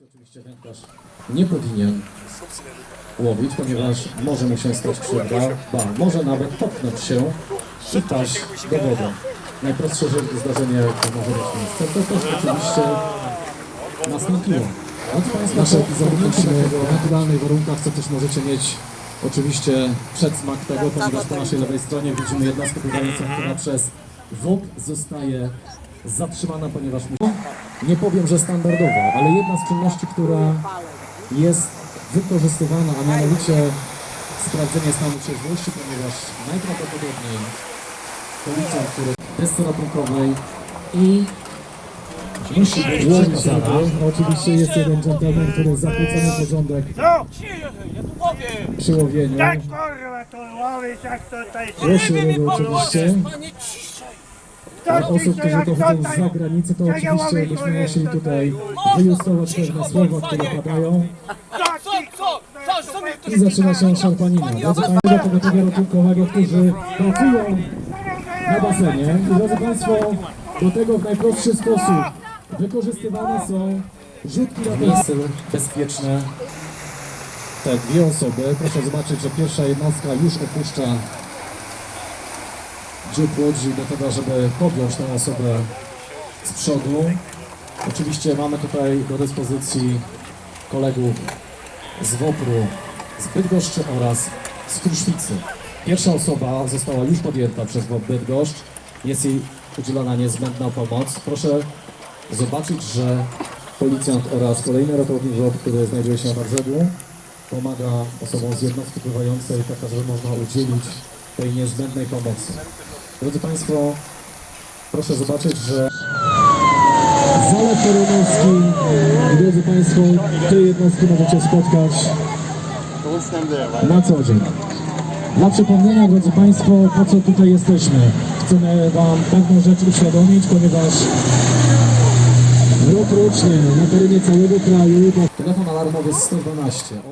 oczywiście wędkarz nie powinien łowić, ponieważ może mu się stać krzywda, ba, może nawet potknąć się i paść do wody. Najprostsze zdarzenie, jakie może mieć miejsce, to też oczywiście nastąpiło. Nasze tego- w naturalnych warunkach, co też możecie mieć oczywiście przedsmak tego, ponieważ po naszej lewej stronie widzimy jednostkę pływającą, która przez WOP zostaje zatrzymana, ponieważ mu- nie powiem, że standardowa, ale jedna z czynności, która jest wykorzystywana, a mianowicie sprawdzenie stanu trzeźwości, ponieważ najprawdopodobniej policjant, który desce ratunkowej i musi być przekazana. Oczywiście jest jeden dżentelmen, który zakłócony porządek No! Przy łowieniu. Tak kurwa to łowić jak tutaj Proszę jego oczywiście. Kto osób, którzy dochodzą z zagranicy, to oczywiście byśmy musieli tutaj. wyjustować pewne słowa, które padają tu i zaczyna się szarpanina. Drodzy Państwo pogotowia ratunkowego, którzy pracują na basenie. I drodzy Państwo, do tego w najprostszy sposób wykorzystywane są rzutki ratunkowego. miejsce bezpieczne. Te dwie osoby, proszę zobaczyć, że pierwsza jednostka już opuszcza dziób łodzi do tego, żeby podjąć tę osobę z przodu. Oczywiście mamy tutaj do dyspozycji kolegów z WOPR-u, z Bydgoszczy oraz z Kruszwicy. Pierwsza osoba została już podjęta przez WOP Bydgoszcz. Jest jej udzielana niezbędna pomoc. Proszę zobaczyć, że policjant oraz kolejny ratownik WOP, który znajduje się na brzegu, pomaga osobom z jednostki pływającej, tak żeby można udzielić tej niezbędnej pomocy. Drodzy Państwo, proszę zobaczyć, że Zalew Toruński. Drodzy Państwo, te jednostki możecie spotkać na co dzień. Dla przypomnienia, drodzy Państwo, po co tutaj jesteśmy? Chcemy Wam pewną rzecz uświadomić, ponieważ rok rocznie na terenie całego kraju telefon alarmowy 112 oraz